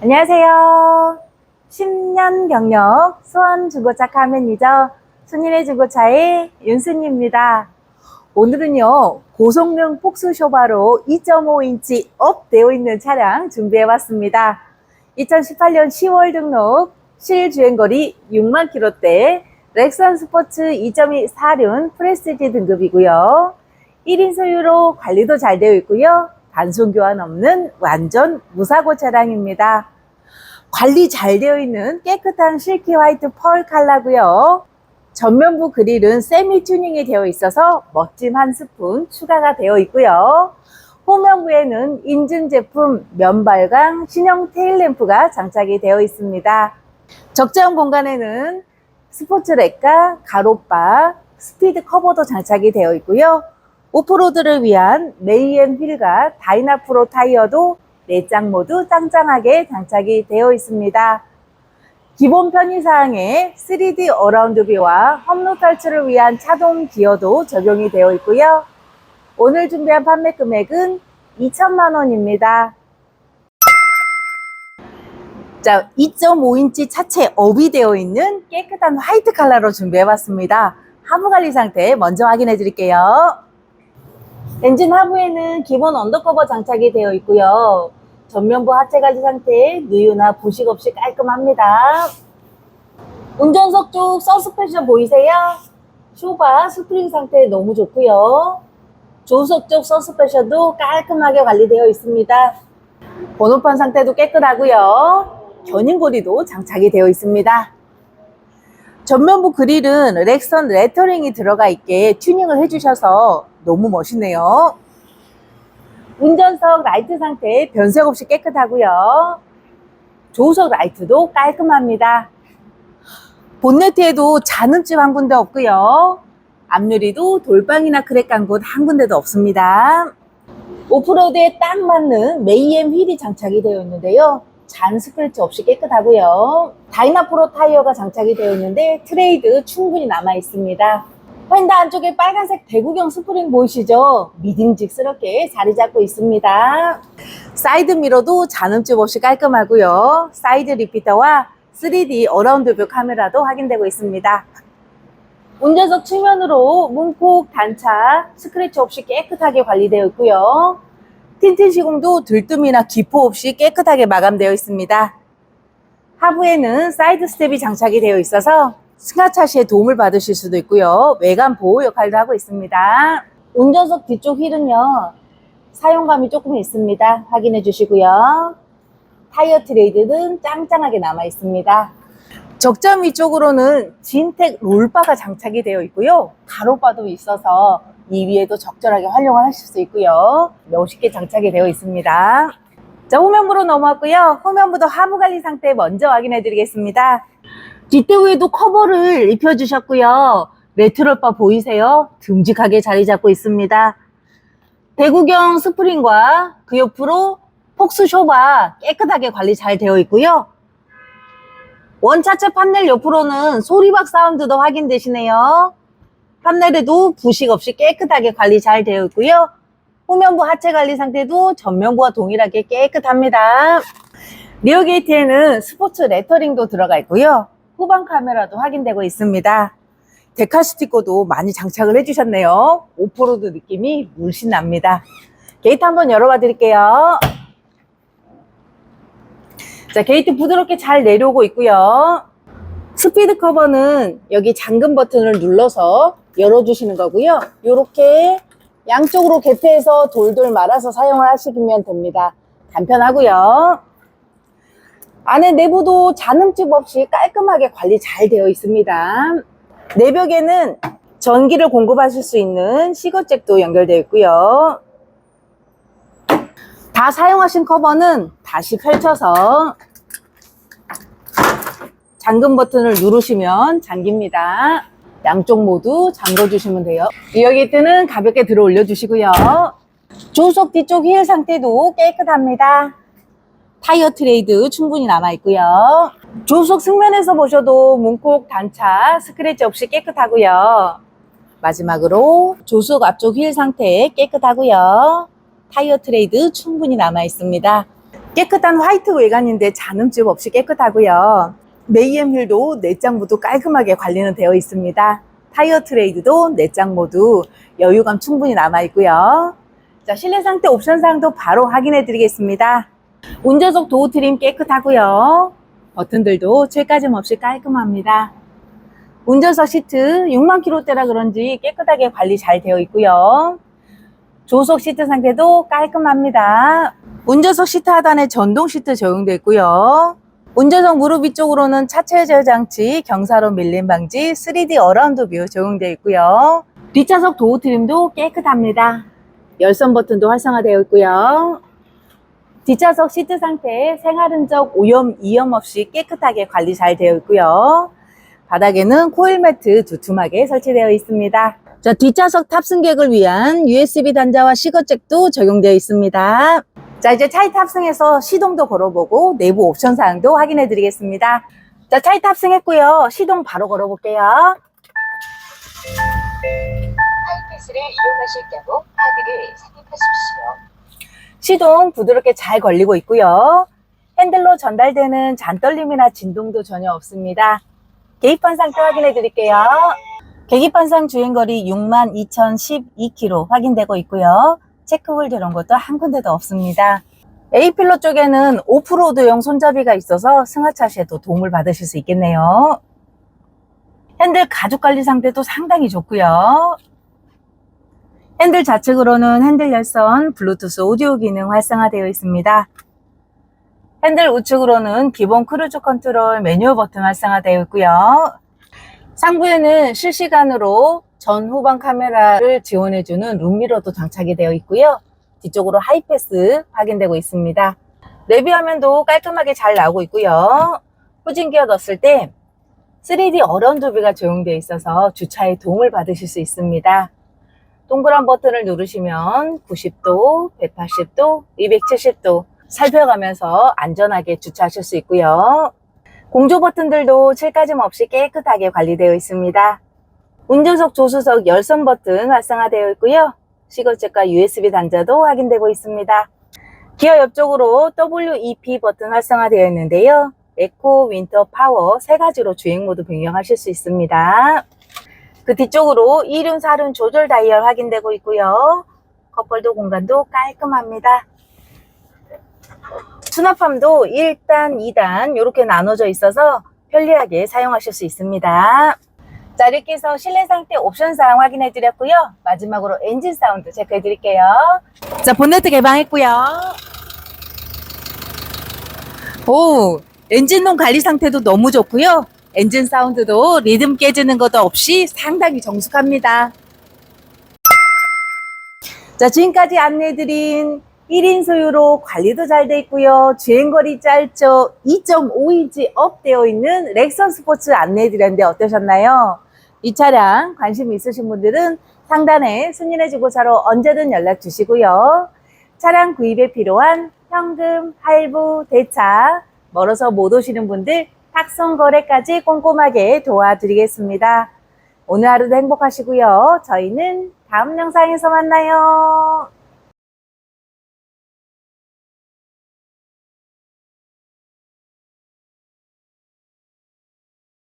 안녕하세요. 10년 경력 수원 중고차 카 매니저 순일의 중고차의 윤순입니다. 오늘은요 고성능 폭스 쇼바로 2.5인치 업 되어 있는 차량 준비해봤습니다. 2018년 10월 등록 실주행거리 6만 킬로대 렉선 스포츠 2.2 사륜 프레스티지 등급이고요. 1인 소유로 관리도 잘 되어 있고요. 단순 교환 없는 완전 무사고 차량입니다. 관리 잘 되어 있는 깨끗한 실키 화이트 펄 컬러고요. 전면부 그릴은 세미 튜닝이 되어 있어서 멋짐 한 스푼 추가가 되어 있고요. 후면부에는 인증 제품 면발광 신형 테일램프가 장착이 되어 있습니다. 적재형 공간에는 스포츠 렉과 가로바, 스피드 커버도 장착이 되어 있고요. 오프로드를 위한 메이엠 휠과 다이나프로 타이어도 내장 모두 짱짱하게 장착이 되어 있습니다. 기본 편의사항에 3D 어라운드 뷰와 험로 탈출을 위한 차동 기어도 적용이 되어 있고요. 오늘 준비한 판매 금액은 2천만 원입니다. 자, 2.5인치 차체 업이 되어 있는 깨끗한 화이트 컬러로 준비해 봤습니다. 하부 관리 상태 먼저 확인해 드릴게요. 엔진 하부에는 기본 언더커버 장착이 되어 있고요. 전면부 하체 관리 상태 누유나 부식 없이 깔끔합니다. 운전석 쪽 서스펜션 보이세요? 쇼바 스프링 상태 너무 좋고요. 조수석 쪽 서스펜션도 깔끔하게 관리되어 있습니다. 번호판 상태도 깨끗하고요. 견인고리도 장착이 되어 있습니다. 전면부 그릴은 렉선 레터링이 들어가 있게 튜닝을 해주셔서 너무 멋있네요. 운전석 라이트 상태 변색 없이 깨끗하고요. 조수석 라이트도 깔끔합니다. 본네트에도 잔음집 한 군데 없고요. 앞유리도 돌방이나 크랙 간 곳 한 군데도 없습니다. 오프로드에 딱 맞는 메이엠 휠이 장착이 되어 있는데요. 잔 스크래치 없이 깨끗하고요. 다이나프로 타이어가 장착이 되어 있는데 트레이드 충분히 남아 있습니다. 휀다 안쪽에 빨간색 대구경 스프링 보이시죠? 믿음직스럽게 자리 잡고 있습니다. 사이드 미러도 잔음집 없이 깔끔하고요. 사이드 리피터와 3D 어라운드 뷰 카메라도 확인되고 있습니다. 운전석 측면으로 문콕, 단차, 스크래치 없이 깨끗하게 관리되어 있고요. 틴트 시공도 들뜸이나 기포 없이 깨끗하게 마감되어 있습니다. 하부에는 사이드 스텝이 장착이 되어 있어서 승하차 시에 도움을 받으실 수도 있고요. 외관 보호 역할도 하고 있습니다. 운전석 뒤쪽 휠은요. 사용감이 조금 있습니다. 확인해 주시고요. 타이어 트레이드는 짱짱하게 남아 있습니다. 적점 위쪽으로는 진텍 롤바가 장착이 되어 있고요. 가로바도 있어서 이 위에도 적절하게 활용을 하실 수 있고요. 멋있게 장착이 되어 있습니다. 자, 후면부로 넘어왔고요. 후면부도 하부 관리 상태 먼저 확인해 드리겠습니다. 뒷대우에도 커버를 입혀주셨고요. 레트로바 보이세요? 듬직하게 자리 잡고 있습니다. 대구경 스프링과 그 옆으로 폭스 쇼바 깨끗하게 관리 잘 되어 있고요. 원차체 판넬 옆으로는 소리박 사운드도 확인되시네요. 판넬에도 부식 없이 깨끗하게 관리 잘 되어 있고요. 후면부 하체 관리 상태도 전면부와 동일하게 깨끗합니다. 리어 게이트에는 스포츠 레터링도 들어가 있고요. 후방 카메라도 확인되고 있습니다. 데카 스티커도 많이 장착을 해주셨네요. 오프로드 느낌이 물씬 납니다. 게이트 한번 열어봐 드릴게요. 자, 게이트 부드럽게 잘 내려오고 있고요. 스피드 커버는 여기 잠금 버튼을 눌러서 열어주시는 거고요. 이렇게 양쪽으로 개폐해서 돌돌 말아서 사용을 하시면 됩니다. 간편하고요. 안에 내부도 잔음집 없이 깔끔하게 관리 잘 되어 있습니다. 내벽에는 전기를 공급하실 수 있는 시거잭도 연결되어 있고요. 다 사용하신 커버는 다시 펼쳐서 잠금 버튼을 누르시면 잠깁니다. 양쪽 모두 잠궈 주시면 돼요. 리어 게이트는 가볍게 들어 올려 주시고요. 조수석 뒤쪽 휠 상태도 깨끗합니다. 타이어 트레이드 충분히 남아 있고요. 조수석 측면에서 보셔도 문콕 단차 스크래치 없이 깨끗하고요. 마지막으로 조수석 앞쪽 휠 상태 깨끗하고요. 타이어 트레이드 충분히 남아 있습니다. 깨끗한 화이트 외관인데 잔음집 없이 깨끗하고요. 메이엠 휠도 내장 모두 깔끔하게 관리는 되어 있습니다. 타이어 트레이드도 내장 모두 여유감 충분히 남아 있고요. 자, 실내 상태 옵션 사항도 바로 확인해 드리겠습니다. 운전석 도어 트림 깨끗하고요. 버튼들도 칠까짐 없이 깔끔합니다. 운전석 시트 6만 킬로대라 그런지 깨끗하게 관리 잘 되어 있고요. 조속 시트 상태도 깔끔합니다. 운전석 시트 하단에 전동 시트 적용되어 있고요. 운전석 무릎 위쪽으로는 차체 제어 장치, 경사로 밀림 방지, 3D 어라운드 뷰 적용되어 있고요. 뒷좌석 도어 트림도 깨끗합니다. 열선 버튼도 활성화되어 있고요. 뒷좌석 시트 상태 생활 흔적 오염 이염 없이 깨끗하게 관리 잘 되어 있고요. 바닥에는 코일 매트 두툼하게 설치되어 있습니다. 자, 뒷좌석 탑승객을 위한 USB 단자와 시거잭도 적용되어 있습니다. 자, 이제 차에 탑승해서 시동도 걸어보고 내부 옵션 사항도 확인해 드리겠습니다. 자, 차에 탑승했고요. 시동 바로 걸어볼게요. 하이패스를 이용하실 경우 카드를 삽입하십시오. 시동 부드럽게 잘 걸리고 있고요. 핸들로 전달되는 잔떨림이나 진동도 전혀 없습니다. 계기판 상태 확인해 드릴게요. 계기판상 주행거리 62,012km 확인되고 있고요. 체크홀 이런 것도 한 군데도 없습니다. A필로 쪽에는 오프로드용 손잡이가 있어서 승하차 시에도 도움을 받으실 수 있겠네요. 핸들 가죽 관리 상태도 상당히 좋고요. 핸들 좌측으로는 핸들 열선, 블루투스 오디오 기능 활성화되어 있습니다. 핸들 우측으로는 기본 크루즈 컨트롤 매뉴얼 버튼 활성화되어 있고요. 상부에는 실시간으로 전 후방 카메라를 지원해주는 룸미러도 장착이 되어 있고요. 뒤쪽으로 하이패스 확인되고 있습니다. 내비 화면도 깔끔하게 잘 나오고 있고요. 후진 기어 넣었을 때 3D 어라운드 뷰가 적용되어 있어서 주차에 도움을 받으실 수 있습니다. 동그란 버튼을 누르시면 90도, 180도, 270도 살펴가면서 안전하게 주차하실 수 있고요. 공조 버튼들도 칠까짐 없이 깨끗하게 관리되어 있습니다. 운전석 조수석 열선 버튼 활성화되어 있고요. 시거잭과 USB 단자도 확인되고 있습니다. 기어 옆쪽으로 WEP 버튼 활성화되어 있는데요. 에코, 윈터, 파워 세 가지로 주행 모드 변경하실 수 있습니다. 그 뒤쪽으로 2륜, 4륜 조절 다이얼 확인되고 있고요. 컵홀더 공간도 깔끔합니다. 수납함도 1단, 2단 이렇게 나눠져 있어서 편리하게 사용하실 수 있습니다. 자 이렇게 해서 실내 상태 옵션 사항 확인해 드렸고요. 마지막으로 엔진 사운드 체크해 드릴게요. 자 본네트 개방했고요. 오 엔진룸 관리 상태도 너무 좋고요. 엔진 사운드도 리듬 깨지는 것도 없이 상당히 정숙합니다. 자, 지금까지 안내해드린 1인 소유로 관리도 잘 돼 있고요. 주행거리 짧죠. 2.5인치 업 되어 있는 렉선 스포츠 안내해드렸는데 어떠셨나요? 이 차량 관심 있으신 분들은 상단에 순인해 주고사로 언제든 연락 주시고요. 차량 구입에 필요한 현금, 할부, 대차, 멀어서 못 오시는 분들 탁송 거래까지 꼼꼼하게 도와드리겠습니다. 오늘 하루도 행복하시고요. 저희는 다음 영상에서 만나요.